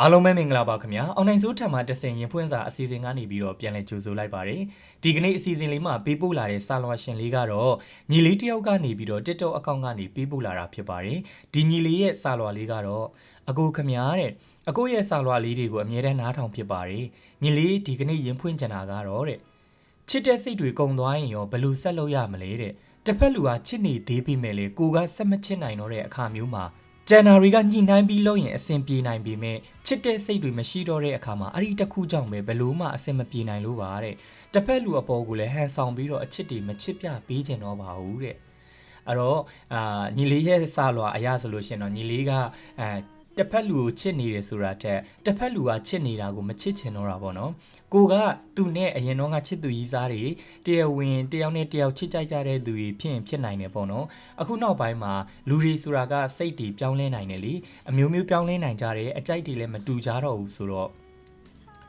အားလုံးပဲမင်္ဂလာပါခင်ဗျာ။ online ဆိုးထံမှာတဆင်ရင်ဖွင့်စာအစီအစဉ်ကနေပြီးတော့ပြန်လည်ကြိုဆိုလိုက်ပါတယ်။ဒီကနေ့အစီအစဉ်လေးမှာပေးပို့လာတဲ့စာလွှာရှင်လေးကတော့ညီလေးတယောက်ကနေပြီးတော့ TikTok အကောင့်ကနေပေးပို့လာတာဖြစ်ပါတယ်။ဒီညီလေးရဲ့စာလွှာလေးကတော့အကိုခင်ဗျာတဲ့အကိုရဲ့စာလွှာလေးတွေကိုအမြဲတမ်းနားထောင်ဖြစ်ပါတယ်။ညီလေးဒီကနေ့ရင်ဖွင့်ချင်တာကတော့တဲ့ချစ်တဲ့စိတ်တွေကုံသွားရင်ရောဘယ်လိုဆက်လုပ်ရမလဲတဲ့။တစ်ဖက်လူကချစ်နေသေးပြီမဲ့လေကိုကဆက်မချစ်နိုင်တော့တဲ့အခါမျိုးမှာ ဂျန်နာရီကညှိနှိုင်းပြီးလုပ်ရင်အဆင်ပြေနိုင်ပေမဲ့ချစ်တဲ့စိတ်တွေမရှိတော့တဲ့အခါမှာအဲ့ဒီတစ်ခုကြောင့်ပဲဘယ်လို့မှအဆင်မပြေနိုင်လို့ပါတဲ့တစ်ဖက်လူအပေါ်ကိုလည်းဟန်ဆောင်ပြီးတော့အချစ်တွေမချစ်ပြပေးကျင်တော့ပါဘူးတဲ့အဲ့တော့အာညီလေးရဲ့စလွာအရဆိုလို့ရှိရင်တော့ညီလေးကအဲတစ်ဖက်လူကိုချစ်နေတယ်ဆိုတာတက်တစ်ဖက်လူကချစ်နေတာကိုမချစ်ချင်တော့တာပေါ့နော် ကိုကသူနဲ့အရင်တော့ကချစ်သူကြီးစားတွေတရားဝင်တယောက်နဲ့တယောက်ချစ်ကြိုက်ကြတဲ့သူတွေဖြစ်ရင်ဖြစ်နိုင်တယ်ပေါ့နော်အခုနောက်ပိုင်းမှာလူတွေဆိုတာကစိတ်တွေပြောင်းလဲနိုင်တယ်လीအမျိုးမျိုးပြောင်းလဲနိုင်ကြတယ်အကြိုက်တွေလည်းမတူကြတော့ဘူးဆိုတော့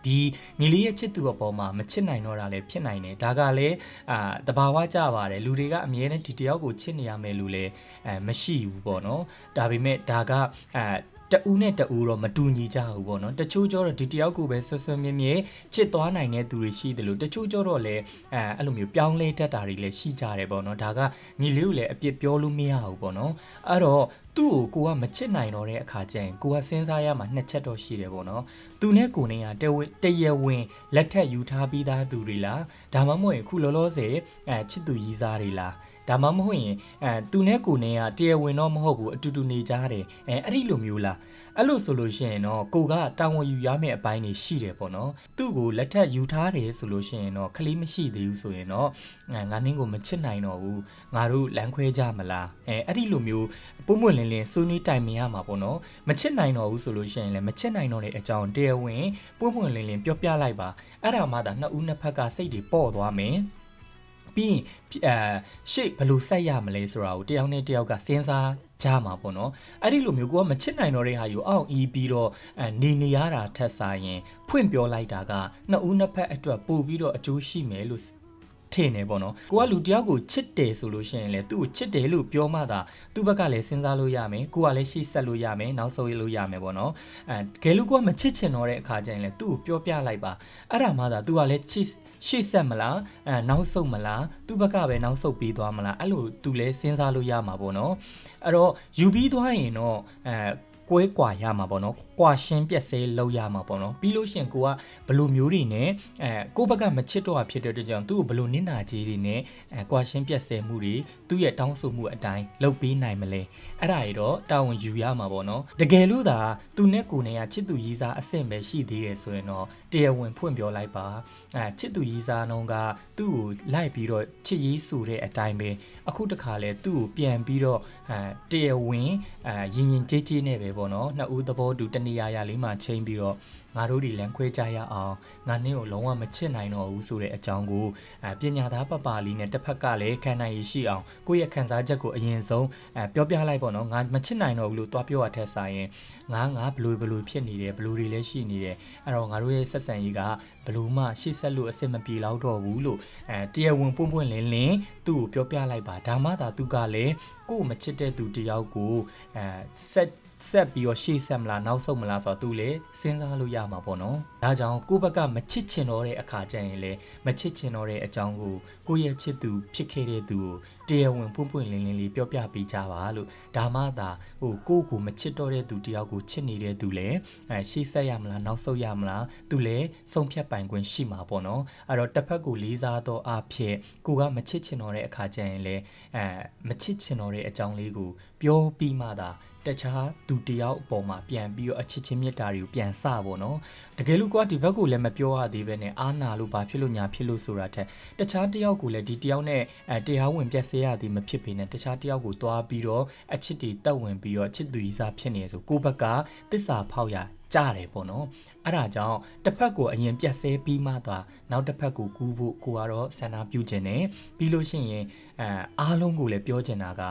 ဒီညီလေးရဲ့ချစ်သူအပေါ်မှာမချစ်နိုင်တော့တာလည်းဖြစ်နိုင်တယ်ဒါကလည်းအာတဘာဝကြပါတယ်လူတွေကအမြဲတမ်းဒီတယောက်ကိုချစ်နေရမယ်လို့လည်းအဲမရှိဘူးပေါ့နော်ဒါပေမဲ့ဒါကအဲ တအူးနဲ့တအူးတော့မတူညီကြဘူးပေါ့နော်တချို့ကျတော့ဒီတယောက်ကိုပဲဆွဆွမြဲမြဲချစ်သွားနိုင်တဲ့သူတွေရှိတယ်လို့တချို့ကျတော့လည်းအဲအဲ့လိုမျိုးပြောင်းလဲတတ်တာတွေလည်းရှိကြတယ်ပေါ့နော်ဒါကညီလေးကိုလည်းအပြစ်ပြောလို့မရဘူးပေါ့နော်အဲ့တော့သူ့ကိုကိုကမချစ်နိုင်တော့တဲ့အခါကျရင်ကိုကစဉ်းစားရမှာနှစ်ချက်တော့ရှိတယ်ပေါ့နော်သူနဲ့ကိုနဲ့ကတဝတရဝင်လက်ထက်ယူထားပြီးသားသူတွေလားဒါမှမဟုတ်ရင်ခုလောလောဆယ်အဲချစ်သူရီးစားတွေလား ဒါမှမဟုတ်ရင်အဲသူနဲ့ကိုနဲ့ကတရားဝင်တော့မဟုတ်ဘူးအတူတူနေကြတယ်အဲအဲ့ဒီလိုမျိုးလားအဲ့လိုဆိုလို့ရှိရင်တော့ကိုကတာဝန်ယူရမယ့်အပိုင်းတွေရှိတယ်ပေါ့နော်သူ့ကိုလက်ထက်ယူထားတယ်ဆိုလို့ရှိရင်တော့ခလေးမရှိသေးဘူးဆိုရင်တော့ငါနင်းကိုမချစ်နိုင်တော့ဘူးငါတို့လမ်းခွဲကြမလားအဲအဲ့ဒီလိုမျိုးပုံမွင့်လင်းလင်းဆွေးနွေးတိုင်ပင်ရမှာပေါ့နော်မချစ်နိုင်တော့ဘူးဆိုလို့ရှိရင်လည်းမချစ်နိုင်တော့တဲ့အကြောင်းတရားဝင်ပုံမွင့်လင်းလင်းပြောပြလိုက်ပါအဲ့ဒါမှသာနှစ်ဦးနှစ်ဖက်ကစိတ်တွေပေါ့သွားမယ် ပြီးရင်အဲရှေ့ဘယ်လိုဆက်ရမလဲဆိုတာကိုတယောက်နဲ့တယောက်ကစဉ်းစားကြမှာပေါ့နော်အဲ့ဒီလိုမျိုးကိုကမချစ်နိုင်တော့တဲ့ဟာယူအောင့်အီးပြီးတော့အဲနေနေရတာထက်စားရင်ဖွင့်ပြောလိုက်တာကနှစ်ဦးနှစ်ဖက်အတွက်ပို့ပြီးတော့အကျိုးရှိမယ်လို့ထင်နေပေါ့နော်ကိုကလူတယောက်ကိုချစ်တယ်ဆိုလို့ရှိရင်လေသူ့ကိုချစ်တယ်လို့ပြောမှသာသူ့ဘက်ကလည်းစဉ်းစားလို့ရမယ်ကိုကလည်းရှေ့ဆက်လို့ရမယ်နောက်ဆုံးရလို့ရမယ်ပေါ့နော်အဲကဲလူကမချစ်ချင်တော့တဲ့အခါကျရင်လေသူ့ကိုပြောပြလိုက်ပါအဲ့ဒါမှသာသူကလည်းချစ် ရှေ့ဆက်မလားအဲနောက်ဆုတ်မလားသူ့ဘက်ကပဲနောက်ဆုတ်ပြီးသွားမလားအဲ့လိုသူလည်းစဉ်းစားလို့ရမှာပေါ့နော်အဲ့တော့ယူပြီးသွားရင်တော့အဲကွဲကွာရမှာပေါ့နော် ကွာရှင်းပြက်စဲလောက်ရမှာပေါ့နော်ပြီးလို့ရှင်ကိုကဘလိုမျိုးတွေနဲ့အဲကိုဘက်ကမချစ်တော့ဖြစ်တဲ့အတွက်ကြောင့်သူ့ကိုဘလိုနစ်နာကြီးတွေနဲ့အဲကွာရှင်းပြက်စဲမှုတွေသူ့ရဲ့တောင်းဆိုမှုအတိုင်းလုပ်ပေးနိုင်မလဲအဲ့ဒါရတော့တာဝန်ယူရမှာပေါ့နော်တကယ်လို့သာသူနဲ့ကိုနဲ့ကချစ်သူရီးစားအဆင့်ပဲရှိသေးတယ်ဆိုရင်တော့တရားဝင်ဖွင့်ပြောလိုက်ပါအဲချစ်သူရီးစားနှုံးကသူ့ကိုလိုက်ပြီးတော့ချစ်ရေးဆိုတဲ့အတိုင်းပဲအခုတခါလဲသူ့ကိုပြန်ပြီးတော့အဲတရားဝင်အဲရင်ရင်ကြေးကြေးနဲ့ပဲပေါ့နော်နှစ်ဦးသဘောတူတနေရာရာလေးမှာချိန်ပြီးတော့ငါတို့ဒီလန်ခွဲကြရအောင်ငါနင်းကိုလုံးဝမချစ်နိုင်တော့ဘူးဆိုတဲ့အကြောင်းကိုအဲပညာသားပပလေးနဲ့တစ်ဖက်ကလည်းခံနိုင်ရရှိအောင်ကိုယ့်ရဲ့ခံစားချက်ကိုအရင်ဆုံးအဲပြောပြလိုက်ပေါ့နော်ငါမချစ်နိုင်တော့ဘူးလို့တွားပြောရတဲ့ဆိုင်ရင်ငါငါဘလူဘလူဖြစ်နေတယ်ဘလူတွေလည်းရှိနေတယ်အဲ့တော့ငါတို့ရဲ့ဆက်ဆံရေးကဘလူမှရှေ့ဆက်လို့အစ်စ်မပြေတော့တော့ဘူးလို့အဲတရားဝင်ပွင့်ပွင့်လင်းလင်းသူ့ကိုပြောပြလိုက်ပါဒါမှသာသူကလည်းကိုယ့်မချစ်တဲ့သူတယောက်ကိုအဲဆက် ဆက်ပြီးတော့ရှေ့ဆက်မလားနောက်ဆုတ်မလားဆိုတော့သူလေစဉ်းစားလို့ရမှာပေါ့နော်။ဒါကြောင့်ကိုယ့်ဘက်ကမချစ်ချင်တော့တဲ့အခါကျရင်လေမချစ်ချင်တော့တဲ့အကြောင်းကိုကိုယ့်ရဲ့ချစ်သူဖြစ်ခဲ့တဲ့သူကိုတရားဝင်ပွင့်ပွင့်လင်းလင်းလေးပြောပြပေးကြပါလို့ဒါမှသာဟိုကိုယ့်ကိုမချစ်တော့တဲ့သူတယောက်ကိုချစ်နေတဲ့သူလေအဲရှေ့ဆက်ရမလားနောက်ဆုတ်ရမလားသူလေဆုံးဖြတ်ပိုင်ခွင့်ရှိမှာပေါ့နော်။အဲ့တော့တစ်ဖက်ကိုလေးစားတော့အဖြစ်ကိုကမချစ်ချင်တော့တဲ့အခါကျရင်လေအဲမချစ်ချင်တော့တဲ့အကြောင်းလေးကိုပြောပြီးမှသာ တခြားသူတယောက်အပေါ်မှာပြန်ပြီးတော့အချစ်ချင်းမြတ်တာတွေကိုပြန်စပေါ့နော်တကယ်လို့ကွာဒီဘက်ကိုလည်းမပြောရသေးပဲနဲ့အာနာလို့ဘာဖြစ်လို့ညာဖြစ်လို့ဆိုတာထက်တခြားတယောက်ကိုလည်းဒီတယောက်နဲ့အဲတရားဝင်ပြက်စေရသည်မဖြစ်ပေနဲ့တခြားတယောက်ကိုတွားပြီးတော့အချစ်တွေတက်ဝင်ပြီးတော့အချစ်သူကြီးစားဖြစ်နေဆိုကိုဘက်ကတစ္ဆာဖောက်ရကြတယ်ပေါ့နော်အဲ့ဒါကြောင့်တစ်ဖက်ကိုအရင်ပြက်ဆဲပြီးမှသွားနောက်တစ်ဖက်ကိုကူးဖို့ကိုကတော့ဆန္ဒပြုခြင်းနဲ့ပြီးလို့ရှိရင်အဲအားလုံးကိုလည်းပြောချင်တာက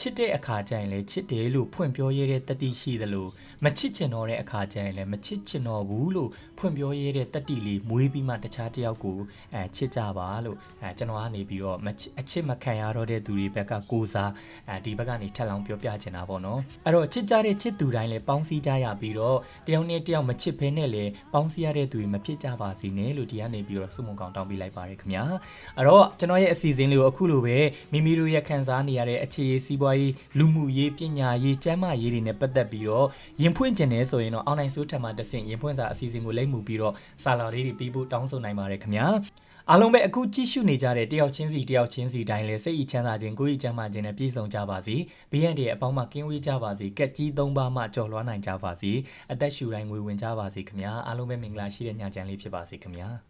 ချစ်တဲ့အခါကျရင်လည်းချစ်တယ်လို့ဖွင့်ပြောရတဲ့တတိရှိသလိုမချစ်ချင်တော့တဲ့အခါကျရင်လည်းမချစ်ချင်တော့ဘူးလို့ဖွင့်ပြောရတဲ့တတိလေးမွေးပြီးမှတခြားတစ်ယောက်ကိုအဲချစ်ကြပါလို့အဲကျွန်တော်ကနေပြီးတော့မချစ်အချစ်မခံရတော့တဲ့သူတွေဘက်ကကိုစားအဲဒီဘက်ကနေထပ်လောင်းပြောပြချင်တာပေါ့နော်အဲ့တော့ချစ်ကြတဲ့ချစ်သူတိုင်းလည်းပေါင်းစည်းကြရပြီးတော့တယောက်နဲ့တယောက်မချစ်ဘဲနဲ့လည်းပေါင်းစည်းရတဲ့သူတွေမဖြစ်ကြပါစေနဲ့လို့ဒီကနေပြီးတော့ဆုမွန်ကောင်တောင်းပေးလိုက်ပါတယ်ခင်ဗျာအဲ့တော့ကျွန်တော်ရဲ့အစီအစဉ်လေးကိုအခုလိုပဲမိမိတို့ရဲ့ခံစားနေရတဲ့အခြေရေးစီးပွားရေးလူမှုရေးပညာရေးကျန်းမာရေးတွေနဲ့ပတ်သက်ပြီးတော့ရင်ဖွင့်ကျင်နေဆိုရင်တော့အောင်းနိုင်စိုးထက်မှတစ်ဆင့်ရင်ဖွင့်စာအစီအစဉ်ကိုလိမ့်မှုပြီးတော့စာလာလေးတွေပြီးဖို့တောင်းဆိုနိုင်ပါတယ်ခင်ဗျာအားလုံးပဲအခုကြည့်ရှုနေကြတဲ့တယောက်ချင်းစီတယောက်ချင်းစီတိုင်းလဲစိတ်ဤချမ်းသာခြင်းကိုယ်ဤချမ်းသာခြင်းနဲ့ပြည့်စုံကြပါစေ။ဘေးရန်တွေအပေါင်းမှကင်းဝေးကြပါစေ။ကက်ကြီးသုံးပါးမှကြော်လွှားနိုင်ကြပါစေ။အသက်ရှူတိုင်းငွေဝင်ကြပါစေခင်ဗျာ။အားလုံးပဲမင်္ဂလာရှိတဲ့ညချမ်းလေးဖြစ်ပါစေခင်ဗျာ။